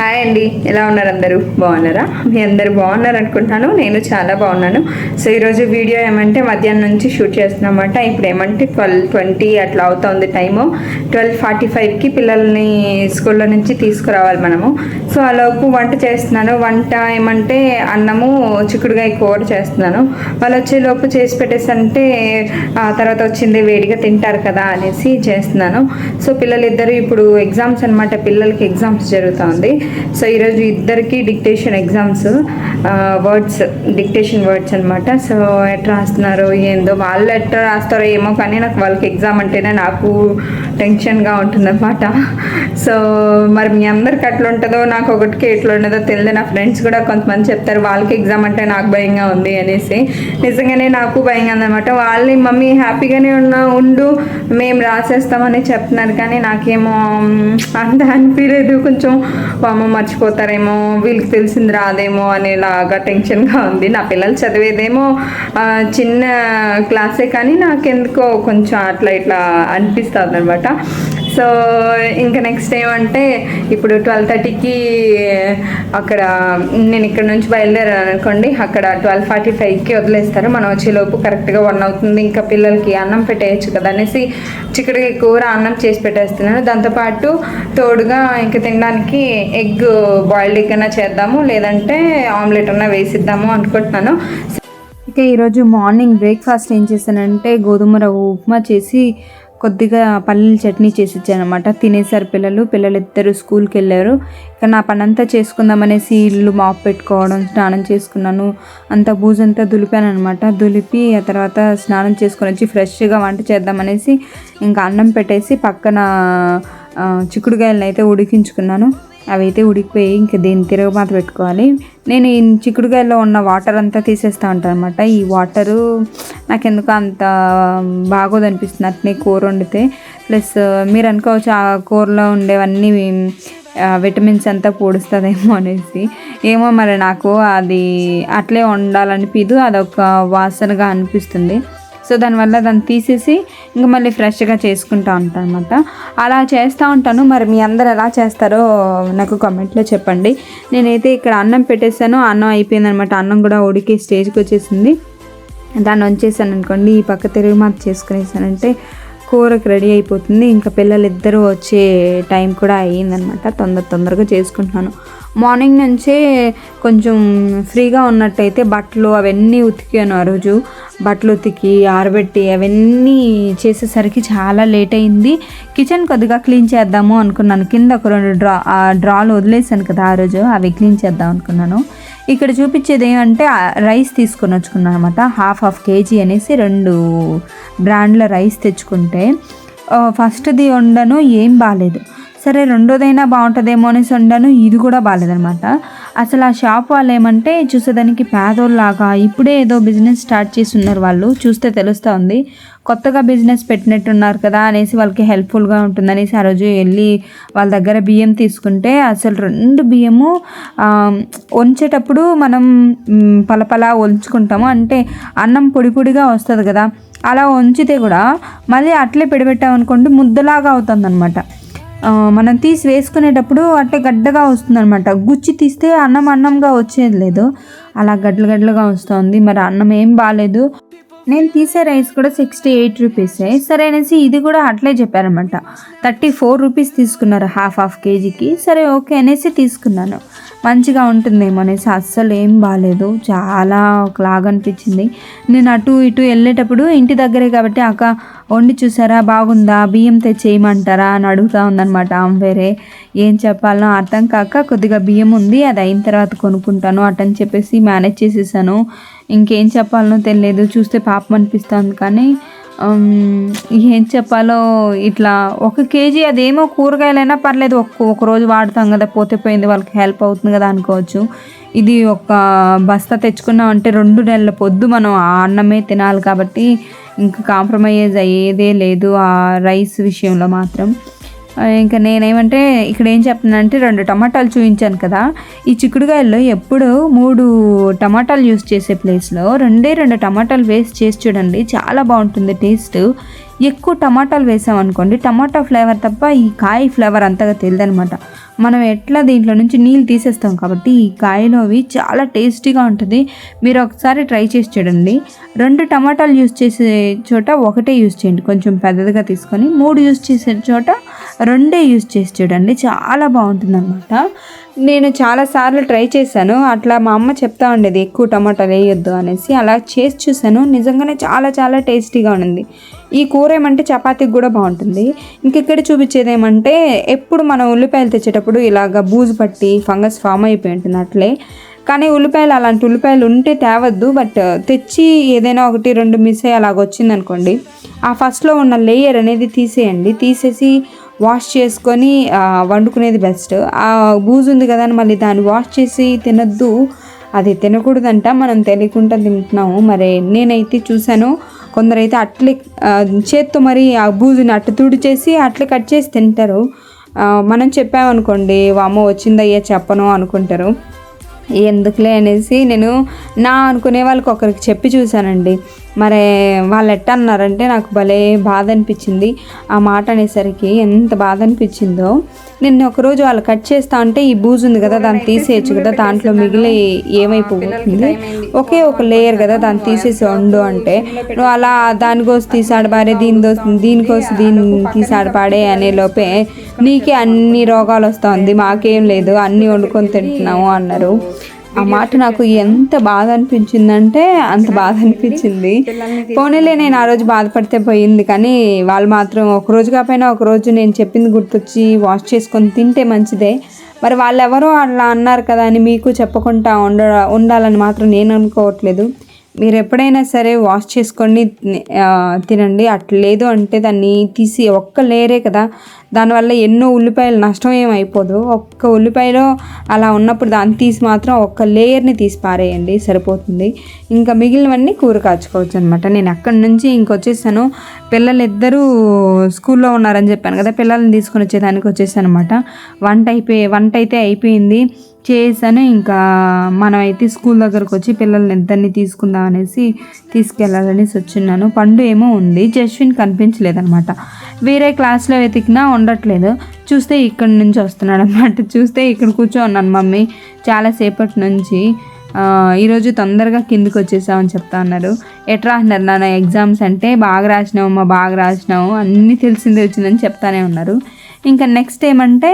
Hi అండి ఎలా ఉన్నారు అందరూ? బాగున్నారా? మీ అందరు బాగున్నారు అనుకుంటున్నాను నేను చాలా బాగున్నాను. సో ఈరోజు వీడియో ఏమంటే మధ్యాహ్నం నుంచి షూట్ చేస్తున్నామన్నమాట. ఇప్పుడు ఏమంటే ట్వెల్వ్ ట్వంటీ అట్లా అవుతుంది టైము. ట్వెల్వ్ ఫార్టీ ఫైవ్కి పిల్లల్ని స్కూల్లో నుంచి తీసుకురావాలి మనము. సో అలాపు వంట చేస్తున్నాను. వంట ఏమంటే అన్నము చిక్కుడుగాయ కూర చేస్తున్నాను. వాళ్ళు వచ్చేలోపు చేసి పెట్టేసంటే ఆ తర్వాత వచ్చింది వేడిగా తింటారు కదా అనేసి చేస్తున్నాను. సో పిల్లలిద్దరూ ఇప్పుడు ఎగ్జామ్స్ అనమాట పిల్లలకి ఎగ్జామ్స్ జరుగుతుంది. సో ఈరోజు ఇద్దరికి dictation exams words dictation words అన్నమాట. సో ఎట్లా రాస్తున్నారు ఏందో వాళ్ళు ఎట్లా రాస్తారో ఏమో కానీ నాకు వాళ్ళకి ఎగ్జామ్ అంటేనే నాకు టెన్షన్గా ఉంటుందన్నమాట. సో మరి మీ అందరికి అట్లా ఉంటుందో నాకు ఒకటికి ఎట్లా ఉండదో తెలియదు నా ఫ్రెండ్స్ కూడా కొంతమంది చెప్తారు వాళ్ళకి ఎగ్జామ్ అంటే నాకు భయంగా ఉంది అనేసి. నిజంగానే నాకు భయంగా ఉందన్నమాట. వాళ్ళని మమ్మీ హ్యాపీగానే ఉన్న ఉండు మేము రాసేస్తామని చెప్తున్నారు. కానీ నాకేమో అంత అనిపించలేదు కొంచెం అమ్మ మర్చిపోతారేమో వీళ్ళకి తెలిసింది రాదేమో అనేలాగా టెన్షన్గా ఉంది. నా పిల్లలు చదివేదేమో చిన్న క్లాసే కానీ నాకెందుకో కొంచెం అట్లా ఇట్లా అనిపిస్తుంది అనమాట సో ఇంకా నెక్స్ట్ ఏమంటే ఇప్పుడు ట్వెల్వ్ థర్టీకి అక్కడ నేను ఇక్కడ నుంచి బయలుదేరాను అనుకోండి అక్కడ ట్వెల్వ్ ఫార్టీ ఫైవ్కి వదిలేస్తారు. మనం వచ్చేలోపు కరెక్ట్గా వన్ అవుతుంది. ఇంకా పిల్లలకి అన్నం పెట్టేయచ్చు కదా అనేసి చిక్కడికి కూర అన్నం చేసి పెట్టేస్తున్నాను. దాంతోపాటు తోడుగా ఇంకా తినడానికి ఎగ్ బాయిల్డ్ ఎగ్ అయినా చేద్దాము. లేదంటే ఆమ్లెట్ అన్నా వేసిద్దాము అనుకుంటున్నాను. ఇక ఈరోజు మార్నింగ్ బ్రేక్ఫాస్ట్ ఏం చేశానంటే గోధుమ రవ్వ ఉప్మా చేసి కొద్దిగా పల్లీల చట్నీ చేసి ఇచ్చానమాట తినేసారు పిల్లలు. పిల్లలు ఇద్దరు స్కూల్కి వెళ్ళారు ఇక నా పని అంతా చేసుకుందామనేసి ఇల్లు మాప్ పెట్టుకోవడం స్నానం చేసుకున్నాను. అంత బూజంతా దులిపాను అనమాట దులిపి ఆ తర్వాత స్నానం చేసుకొని వచ్చి ఫ్రెష్గా వంట చేద్దామనేసి ఇంకా అన్నం పెట్టేసి పక్కన ఆ, చిక్కుడుకాయలను అయితే ఉడికించుకున్నాను. అవైతే ఉడికిపోయి ఇంకా దీన్ని తిరగమాత పెట్టుకోవాలి. నేను ఈ చిక్కుడుకాయలో ఉన్న వాటర్ అంతా తీసేస్తూ ఉంటాను అనమాట ఈ వాటరు నాకు ఎందుకు అంత బాగోదు అనిపిస్తుంది. అట్నే కూర వండితే. ప్లస్ మీరు అనుకోవచ్చు ఆ కూరలో ఉండేవన్నీ విటమిన్స్ అంతా పూడుస్తుందేమో అనేసి. ఏమో మరి నాకు అది అట్లే వండాలనిపించదు అదొక వాసనగా అనిపిస్తుంది. సో దానివల్ల దాన్ని తీసేసి ఇంకా మళ్ళీ ఫ్రెష్గా చేసుకుంటా ఉంటాను అనమాట అలా చేస్తూ ఉంటాను. మరి మీ అందరు ఎలా చేస్తారో నాకు కామెంట్లో చెప్పండి. నేనైతే ఇక్కడ అన్నం పెట్టేశాను. అన్నం అయిపోయిందనమాట అన్నం కూడా ఉడికి స్టేజ్కి వచ్చేసింది. దాన్ని వంచేసాను అనుకోండి. ఈ పక్క తిరిగి మాత్రం చేసుకునేసానంటే కూరకు రెడీ అయిపోతుంది. ఇంకా పిల్లలు ఇద్దరు వచ్చే టైం కూడా అయ్యిందనమాట తొందర తొందరగా చేసుకుంటున్నాను. మార్నింగ్ నుంచే కొంచెం ఫ్రీగా ఉన్నట్టయితే బట్టలు అవన్నీ ఉతికాను ఆ రోజు. బట్టలు ఉతికి ఆరబెట్టి అవన్నీ చేసేసరికి చాలా లేట్ అయింది. కిచెన్ కొద్దిగా క్లీన్ చేద్దాము అనుకున్నాను. కింద ఒక రెండు డ్రా ఆ డ్రాలు వదిలేసాను కదా ఆ రోజు అవి క్లీన్ చేద్దాం అనుకున్నాను. ఇక్కడ చూపించేది ఏమంటే రైస్ తీసుకొని వచ్చుకున్నాను అనమాట హాఫ్ హాఫ్ కేజీ అనేసి రెండు బ్రాండ్ల రైస్ తెచ్చుకుంటే ఫస్ట్ది వండను ఏం బాగాలేదు సరే రెండోదైనా బాగుంటుందేమో అనేసి వండాను ఇది కూడా బాగాలేదనమాట అసలు ఆ షాప్ వాళ్ళు ఏమంటే చూసేదానికి పేదోళ్ళలాగా ఇప్పుడే ఏదో బిజినెస్ స్టార్ట్ చేసి ఉన్నారు వాళ్ళు. చూస్తే తెలుస్తూ ఉంది. కొత్తగా బిజినెస్ పెట్టినట్టున్నారు కదా అనేసి వాళ్ళకి హెల్ప్ఫుల్గా ఉంటుందనేసి ఆ రోజు వెళ్ళి వాళ్ళ దగ్గర బియ్యం తీసుకుంటే అసలు రెండు బియ్యము వంచేటప్పుడు మనం పలపలా వంచుకుంటాము అంటే అన్నం పొడి పొడిగా వస్తుంది కదా అలా వంచితే కూడా మళ్ళీ అట్లే పెడబెట్టామనుకోండి ముద్దలాగా అవుతుంది మనం తీసి వేసుకునేటప్పుడు అట్టే గడ్డగా వస్తుందన్నమాట. గుచ్చి తీస్తే అన్నం అన్నంగా వచ్చేది లేదు. అలా గడ్డలు గడ్డలుగా వస్తుంది. మరి అన్నం ఏం బాగాలేదు నేను తీసే రైస్ కూడా సిక్స్టీ ఎయిట్ రూపీసే సరే అనేసి ఇది కూడా అట్లే చెప్పారనమాట థర్టీ ఫోర్ రూపీస్ తీసుకున్నారు హాఫ్ హాఫ్ కేజీకి. సరే ఓకే అనేసి తీసుకున్నాను. మంచిగా ఉంటుందేమో అనేసి అస్సలు ఏం బాగాలేదు చాలా ఒకలాగా అనిపించింది. నేను అటు ఇటు వెళ్ళేటప్పుడు ఇంటి దగ్గరే కాబట్టి అక్క వండి చూసారా? బాగుందా? బియ్యం తెచ్చేయమంటారా? అని అడుగుతా ఉందన్నమాట ఆమె వేరే. ఏం చెప్పాలనో అర్థం కాక కొద్దిగా బియ్యం ఉంది అది అయిన తర్వాత కొనుక్కుంటాను అటని చెప్పేసి మేనేజ్ చేసేసాను. ఇంకేం చెప్పాలనో తెలియదు చూస్తే పాపం అనిపిస్తుంది కానీ ఏం చెప్పాలో ఇట్లా ఒక కేజీ అదేమో కూరగాయలైనా పర్లేదు ఒక్క ఒక రోజు వాడతాం కదా పోతే పోయింది వాళ్ళకి హెల్ప్ అవుతుంది కదా అనుకోవచ్చు. ఇది ఒక బస్తా తెచ్చుకున్నాం అంటే రెండు నెలల పొద్దు మనం ఆ అన్నమే తినాలి కాబట్టి ఇంకా కాంప్రమైజ్ అయ్యేదే లేదు ఆ రైస్ విషయంలో మాత్రం. ఇంకా నేనేమంటే ఇక్కడ ఏం చెప్తున్నానంటే రెండు టమాటాలు చూపించాను కదా. ఈ చిక్కుడుకాయల్లో ఎప్పుడు మూడు టమాటాలు యూస్ చేసే ప్లేస్లో రెండే రెండు టమాటాలు వేసి చేసి చూడండి చాలా బాగుంటుంది టేస్ట్. ఎక్కువ టమాటాలు వేసామనుకోండి టమాటా ఫ్లేవర్ తప్ప ఈ కాయ ఫ్లేవర్ అంతగా తెలియదనమాట. మనం ఎట్లా దీంట్లో నుంచి నీళ్ళు తీసేస్తాం కాబట్టి ఈ కాయలు అవి చాలా టేస్టీగా ఉంటుంది. మీరు ఒకసారి ట్రై చేసి చూడండి. రెండు టమాటాలు యూస్ చేసే చోట ఒకటే యూస్ చేయండి. కొంచెం పెద్దదిగా తీసుకొని మూడు యూస్ చేసే చోట రెండే యూస్ చేసి చూడండి. చాలా బాగుంటుంది అనమాట నేను చాలాసార్లు ట్రై చేశాను. అట్లా మా అమ్మ చెప్తా ఉండేది ఎక్కువ టమాటాలు వేయొద్దు అనేసి. అలా చేసి చూశాను. నిజంగానే చాలా చాలా టేస్టీగా ఉంది ఈ కూర ఏమంటే చపాతీకి కూడా బాగుంటుంది. ఇంకెక్కడ చూపించేది ఏమంటే ఎప్పుడు మనం ఉల్లిపాయలు తెచ్చేటప్పుడు ఇలాగ బూజు పట్టి ఫంగస్ ఫామ్ అయిపోయి ఉంటుంది అట్లే. కానీ ఉల్లిపాయలు అలాంటి ఉల్లిపాయలు ఉంటే తేవద్దు. బట్ తెచ్చి ఏదైనా ఒకటి రెండు మిస్ అయ్యి అలాగ వచ్చిందనుకోండి ఆ ఫస్ట్లో ఉన్న లేయర్ అనేది తీసేయండి. తీసేసి వాష్ చేసుకొని వండుకునేది బెస్ట్ ఆ బూజు ఉంది కదా అని మళ్ళీ దాన్ని వాష్ చేసి తినద్దు. అది తినకూడదంట. మనం తెలియకుండా తింటున్నాము. మరి నేనైతే చూశాను కొందరైతే అట్లే చేత్తో మరి ఆ బూజుని అట్టు తుడిచేసి అట్లే కట్ చేసి తింటారు. మనం చెప్పామనుకోండి వామో వచ్చిందయ్యా చెప్పను అనుకుంటారు. ఎందుకులే అనేసి నేను నా అనుకునే వాళ్ళకి ఒకరికి చెప్పి చూశానండి. మరి వాళ్ళు ఎట్ట అన్నారంటే నాకు భలే బాధ అనిపించింది ఆ మాట అనేసరికి ఎంత బాధ అనిపించిందో నిన్న ఒకరోజు వాళ్ళు కట్ చేస్తా అంటే ఈ బూజు ఉంది కదా దాన్ని తీసేయచ్చు కదా దాంట్లో మిగిలి ఏమైపోతుంది ఒకే ఒక లేయర్ కదా దాన్ని తీసేసి వండు అంటే. నువ్వు అలా దానికోసం తీసాడు పాడే దీని దీనికోసం దీన్ని తీసాడు పాడే అనే లోపే నీకే అన్ని రోగాలు వస్తుంది. మాకేం లేదు అన్ని వండుకొని తింటున్నాము అన్నారు. ఆ మాట నాకు ఎంత బాధ అనిపించిందంటే అంత బాధ అనిపించింది. పోనీలే నేను ఆ రోజు బాధపడితే పోయింది కానీ వాళ్ళు మాత్రం ఒక రోజు కాకపోయినా ఒక రోజు నేను చెప్పింది గుర్తొచ్చి వాష్ చేసుకొని తింటే మంచిదే. మరి వాళ్ళు ఎవరో అలా అన్నారు కదా అని మీకు చెప్పకుండా ఉండ ఉండాలని మాత్రం నేను అనుకోవట్లేదు. మీరు ఎప్పుడైనా సరే వాష్ చేసుకొని తినండి. అట్లేదు లేదు అంటే దాన్ని తీసి ఒక్క లేయరే కదా. దానివల్ల ఎన్నో ఉల్లిపాయలు నష్టం ఏమైపోదు ఒక్క ఉల్లిపాయలో అలా ఉన్నప్పుడు దాన్ని తీసి మాత్రం ఒక్క లేయర్ని తీసి పారేయండి. సరిపోతుంది. ఇంకా మిగిలినవన్నీ కూర కాచుకోవచ్చు అనమాట నేను అక్కడి నుంచి ఇంకొచ్చేసాను. పిల్లలు ఇద్దరూ స్కూల్లో ఉన్నారని చెప్పాను కదా. పిల్లల్ని తీసుకొని వచ్చేదానికి వచ్చేసాను అనమాట వంట అయిపోయి వంట అయితే అయిపోయింది. చేశాను. ఇంకా మనమైతే స్కూల్ దగ్గరకు వచ్చి పిల్లల్ని ఇద్దరిని తీసుకుందాం అనేసి తీసుకెళ్ళాలనేసి వచ్చిన్నాను. పండు ఏమో ఉంది జస్విన్ కనిపించలేదనమాట. వేరే క్లాస్లో వెతికినా ఉండట్లేదు. చూస్తే ఇక్కడి నుంచి వస్తున్నాడు అనమాట చూస్తే ఇక్కడ కూర్చో ఉన్నాను మమ్మీ చాలాసేపటి నుంచి ఈరోజు తొందరగా కిందికి వచ్చేసామని చెప్తా ఉన్నారు ఎట్రా అంటున్నారు నాన్న ఎగ్జామ్స్ అంటే బాగా రాసినావు మా బాగా రాసినావు. అన్నీ తెలిసిందే వచ్చిందని చెప్తానే ఉన్నారు. ఇంకా నెక్స్ట్ ఏమంటే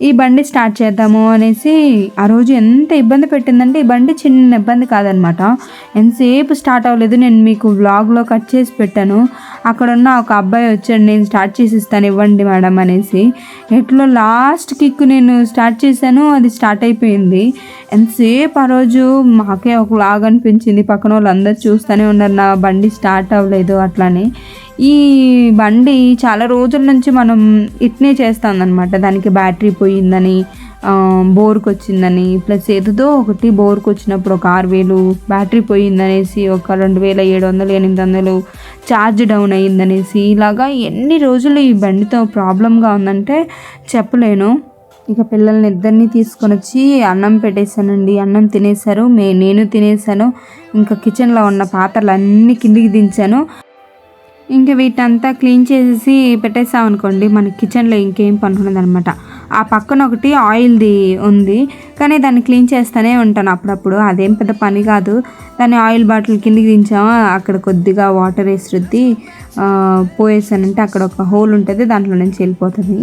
ఈ బండి స్టార్ట్ చేద్దాము అనేసి ఆ రోజు ఎంత ఇబ్బంది పెట్టిందంటే ఈ బండి చిన్న ఇబ్బంది కాదనమాట. ఎంతసేపు స్టార్ట్ అవ్వలేదు నేను మీకు వ్లాగ్లో కట్ చేసి పెట్టాను. అక్కడ ఉన్న ఒక అబ్బాయి వచ్చాడు నేను స్టార్ట్ చేసి ఇస్తాను ఇవ్వండి మేడం అనేసి. ఎట్లో లాస్ట్ కిక్ నేను స్టార్ట్ చేశాను అది స్టార్ట్ అయిపోయింది. ఎంతసేపు ఆ రోజు మాకే ఒక లాగ్ అనిపించింది పక్కన వాళ్ళందరూ చూస్తూనే ఉన్నారు నా బండి స్టార్ట్ అవ్వలేదు అట్లానే. ఈ బండి చాలా రోజుల నుంచి మనం ఇట్నే చేస్తామన్నమాట దానికి బ్యాటరీ పోయిందని బోర్కి వచ్చిందని ప్లస్ ఏదో ఒకటి బోర్కి వచ్చినప్పుడు ఒక ఆరు వేలు బ్యాటరీ పోయిందనేసి ఒక రెండు వేల ఏడు వందలు ఎనిమిది వందలు ఛార్జ్ డౌన్ అయ్యిందనేసి ఇలాగా ఎన్ని రోజులు ఈ బండితో ప్రాబ్లంగా ఉందంటే చెప్పలేను. ఇక పిల్లల్ని ఇద్దరిని తీసుకొని వచ్చి అన్నం పెట్టేశానండి. అన్నం తినేశారు మే నేను తినేసాను ఇంకా కిచెన్లో ఉన్న పాత్రలు అన్నీ కిందికి దించాను. ఇంకా వీటంతా క్లీన్ చేసేసి పెట్టేసాం అనుకోండి మన కిచెన్లో ఇంకేం పని ఉండదనమాట ఆ పక్కన ఒకటి ఆయిల్ది ఉంది కానీ దాన్ని క్లీన్ చేస్తూనే ఉంటాను అప్పుడప్పుడు. అదేం పెద్ద పని కాదు. దాన్ని ఆయిల్ బాటిల్ కిందికి దించాము అక్కడ కొద్దిగా వాటర్ వేసి రుద్ది పోయేసానంటే అక్కడ ఒక హోల్ ఉంటుంది దాంట్లో నుంచి వెళ్ళిపోతుంది.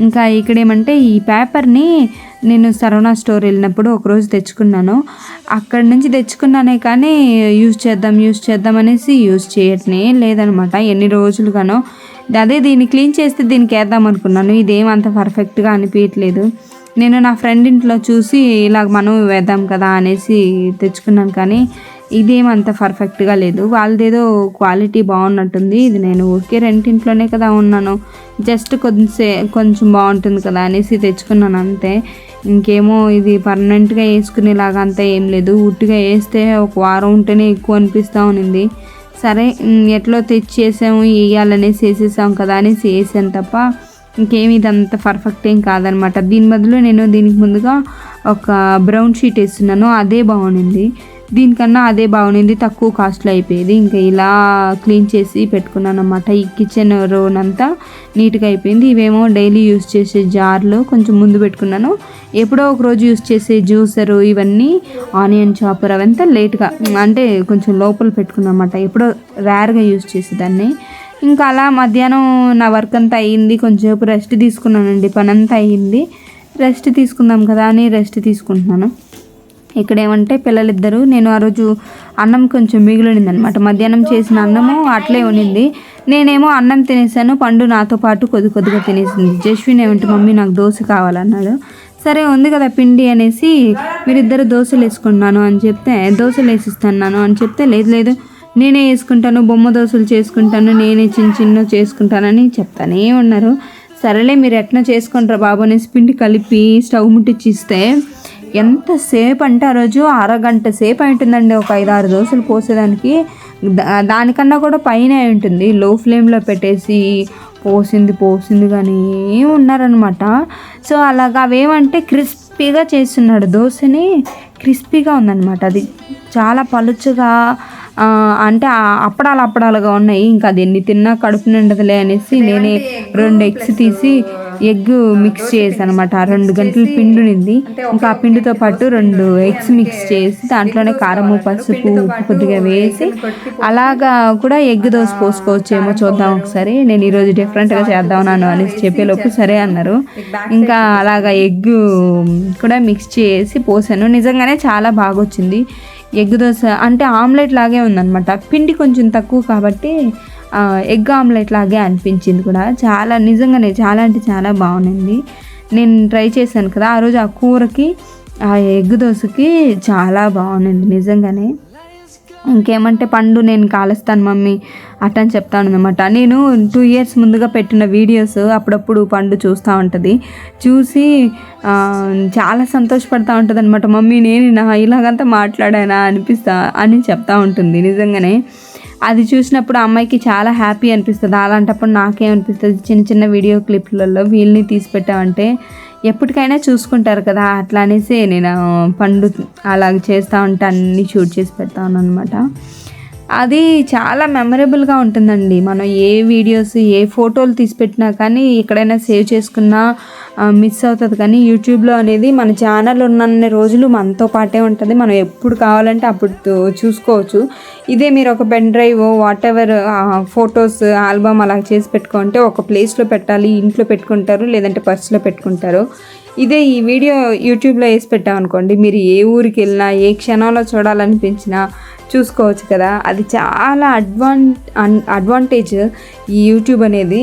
ఇంకా ఇక్కడ ఏమంటే ఈ పేపర్ని నేను సరవణ స్టోర్ వెళ్ళినప్పుడు ఒకరోజు తెచ్చుకున్నాను. అక్కడి నుంచి తెచ్చుకున్నానే కానీ యూజ్ చేద్దాం యూజ్ చేద్దాం అనేసి యూజ్ చేయటనే లేదనమాట. ఎన్ని రోజులుగానో అదే దీన్ని క్లీన్ చేస్తే దీనికి వేద్దాం అనుకున్నాను. ఇదేం అంత పర్ఫెక్ట్గా అనిపించట్లేదు నేను నా ఫ్రెండ్ ఇంట్లో చూసి ఇలాగ మనం వేద్దాం కదా అనేసి తెచ్చుకున్నాను కానీ ఇదేం అంత పర్ఫెక్ట్గా లేదు. వాళ్ళదేదో క్వాలిటీ బాగున్నట్టుంది. ఇది నేను ఊరికే రెంటింట్లోనే కదా ఉన్నాను. జస్ట్ కొంచెం కొంచెం బాగుంటుంది కదా అనేసి తెచ్చుకున్నాను అంతే. ఇంకేమో ఇది పర్మనెంట్గా వేసుకునేలాగా అంతా ఏం లేదు. ఉట్టిగా వేస్తే ఒక వారం ఉంటేనే ఎక్కువ అనిపిస్తూ ఉన్నింది. సరే ఎట్లో తెచ్చేసాము వేయాలనేసి వేసేసాం కదా అనేసి వేసాను తప్ప ఇంకేమి ఇదంతా పర్ఫెక్ట్ ఏం కాదనమాట. దీని బదులు నేను దీనికి ముందుగా ఒక బ్రౌన్ షీట్ వేస్తున్నాను. అదే బాగుండింది. దీనికన్నా అదే బాగుంది తక్కువ కాస్ట్లో అయిపోయేది. ఇంకా ఇలా క్లీన్ చేసి పెట్టుకున్నాను అనమాట ఈ కిచెన్ రోన్ అంతా నీట్గా అయిపోయింది. ఇవేమో డైలీ యూస్ చేసే జార్లు కొంచెం ముందు పెట్టుకున్నాను. ఎప్పుడో ఒక రోజు యూస్ చేసే జ్యూసరు ఇవన్నీ ఆనియన్ చాపర్ అవంతా లేట్గా అంటే కొంచెం లోపల పెట్టుకున్నాను అనమాట ఎప్పుడో రేర్గా యూస్ చేసేదాన్ని. ఇంకా అలా మధ్యాహ్నం నా వర్క్ అంతా అయ్యింది కొంచెంసేపు రెస్ట్ తీసుకున్నానండి. పని అంతా అయ్యింది రెస్ట్ తీసుకుందాం కదా అని రెస్ట్ తీసుకుంటున్నాను. ఇక్కడ ఏమంటే పిల్లలిద్దరూ నేను ఆ రోజు అన్నం కొంచెం మిగిలింది అనమాట మధ్యాహ్నం చేసిన అన్నము అట్లే ఉన్నింది నేనేమో అన్నం తినేసాను పండు నాతో పాటు కొద్ది కొద్దిగా తినేసింది. జస్విన్ ఏమంటే మమ్మీ నాకు దోశ కావాలన్నాడు. సరే ఉంది కదా పిండి అనేసి మీరిద్దరు దోశలు వేసుకున్నాను అని చెప్తే దోశలు వేసిస్తున్నాను అని చెప్తే లేదు లేదు నేనే వేసుకుంటాను బొమ్మ దోశలు చేసుకుంటాను నేనే చిన్న చిన్న చేసుకుంటానని చెప్తానే ఉన్నారు. సరేలే మీరు ఎట్లా చేసుకుంటారు బాబు అనేసి పిండి కలిపి స్టవ్ ముట్టించిస్తే ఎంతసేపు అంటే ఆ రోజు అరగంట సేపు అయి ఉంటుందండి ఒక ఐదు ఆరు దోశలు పోసేదానికి. దానికన్నా కూడా పైన ఉంటుంది. లో ఫ్లేమ్లో పెట్టేసి పోసింది పోసింది కానీ ఉన్నారనమాట సో అలాగా అవేమంటే క్రిస్పీగా చేస్తున్నాడు దోశని. క్రిస్పీగా ఉందన్నమాట అది. చాలా పలుచగా అంటే అప్పడాలు అప్పడాలుగా ఉన్నాయి. ఇంకా అది ఎన్ని తిన్నా కడుపు నిండదులే అనేసి నేనే రెండు ఎగ్స్ తీసి ఎగ్ మిక్స్ చేసాను అనమాట రెండు గంటల పిండి ఇంకా ఆ పిండితో పాటు రెండు ఎగ్స్ మిక్స్ చేసి దాంట్లోనే కారము పసుపు ఉప్పు కొద్దిగా వేసి అలాగా కూడా ఎగ్ దోశ పోసుకోవచ్చేమో చూద్దాం ఒకసారి. నేను ఈరోజు డిఫరెంట్గా చేద్దామన్నాను అనేసి చెప్పేలోపు సరే అన్నారు. ఇంకా అలాగా ఎగ్ కూడా మిక్స్ చేసి పోసాను. నిజంగానే చాలా బాగా వచ్చింది ఎగ్ దోశ అంటే ఆమ్లెట్ లాగే ఉందన్నమాట. పిండి కొంచెం తక్కువ కాబట్టి ఎగ్ ఆమ్లెట్ లాగే అనిపించింది కూడా. చాలా నిజంగానే చాలా అంటే చాలా బాగుంది నేను ట్రై చేశాను కదా ఆ రోజు ఆ కూరకి ఆ ఎగ్ దోశకి చాలా బాగుంది నిజంగానే. ఇంకేమంటే పండు నేను కాలుస్తాను మమ్మీ అట్ట అని చెప్తాను అనమాట నేను టూ ఇయర్స్ ముందుగా పెట్టిన వీడియోస్ అప్పుడప్పుడు పండు చూస్తూ ఉంటుంది. చూసి చాలా సంతోషపడతా ఉంటుంది అనమాట మమ్మీ నేను నా ఇలాగంతా మాట్లాడానా అనిపిస్తా అని చెప్తా ఉంటుంది నిజంగానే. అది చూసినప్పుడు అమ్మాయికి చాలా హ్యాపీ అనిపిస్తుంది. అలాంటప్పుడు నాకేమనిపిస్తుంది? చిన్న చిన్న వీడియో క్లిప్లలో వీళ్ళని తీసి పెట్టామంటే ఎప్పటికైనా చూసుకుంటారు కదా. అట్లా అనేసి నేను పండు అలా చేస్తూ ఉంటే అన్నీ షూట్ చేసి పెడతాను అనమాట అది చాలా మెమరబుల్గా ఉంటుందండి. మనం ఏ వీడియోస్ ఏ ఫోటోలు తీసి పెట్టినా కానీ ఎక్కడైనా సేవ్ చేసుకున్నా మిస్ అవుతుంది. కానీ యూట్యూబ్లో అనేది మన ఛానల్ ఉన్నన్ని రోజులు మనతో పాటే ఉంటుంది. మనం ఎప్పుడు కావాలంటే అప్పుడు చూసుకోవచ్చు. ఇదే మీరు ఒక pen drive whatever photos album అలా చేసి పెట్టుకుంటే ఒక ప్లేస్లో పెట్టాలి ఇంట్లో పెట్టుకుంటారు లేదంటే పర్స్లో పెట్టుకుంటారు. ఇదే ఈ వీడియో యూట్యూబ్లో వేసి పెట్టామనుకోండి మీరు ఏ ఊరికి వెళ్ళినా ఏ క్షణంలో చూడాలనిపించినా చూసుకోవచ్చు కదా. అది చాలా అడ్వాన్ అడ్వాంటేజ్ ఈ యూట్యూబ్ అనేది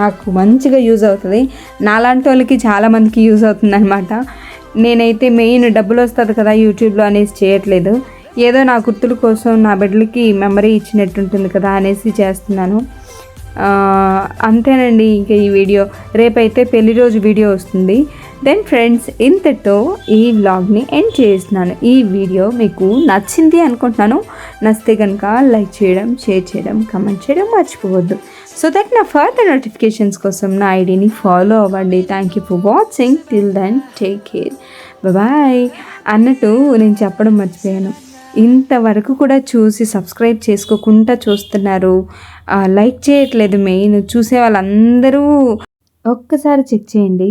నాకు మంచిగా యూజ్ అవుతుంది. నాలాంటి వాళ్ళకి చాలామందికి యూజ్ అవుతుంది అనమాట నేనైతే మెయిన్ డబ్బులు వస్తుంది కదా యూట్యూబ్లో అనేసి చేయట్లేదు. ఏదో నా గుర్తుల కోసం నా బిడ్డలకి మెమరీ ఇచ్చినట్టు ఉంటుంది కదా అనేసి చేస్తున్నాను. అంతేనండి ఇంకా ఈ వీడియో. రేపైతే పెళ్ళి రోజు వీడియో వస్తుంది. దెన్ ఫ్రెండ్స్ ఇంతటితో ఈ వ్లాగ్ని ఎండ్ చేస్తున్నాను. ఈ వీడియో మీకు నచ్చింది అనుకుంటున్నాను. నచ్చితే కనుక లైక్ చేయడం షేర్ చేయడం కమెంట్ చేయడం మర్చిపోవద్దు. సో దట్ నా ఫర్దర్ నోటిఫికేషన్స్ కోసం నా ఐడిని ఫాలో అవ్వండి. Thank you for watching till then take care bye అన్నట్టు నేను చెప్పడం మర్చిపోయాను. ఇంతవరకు కూడా చూసి సబ్స్క్రైబ్ చేసుకోకుండా చూస్తున్నారు. లైక్ చేయట్లేదు మెయిన్. చూసే వాళ్ళందరూ ఒక్కసారి చెక్ చేయండి.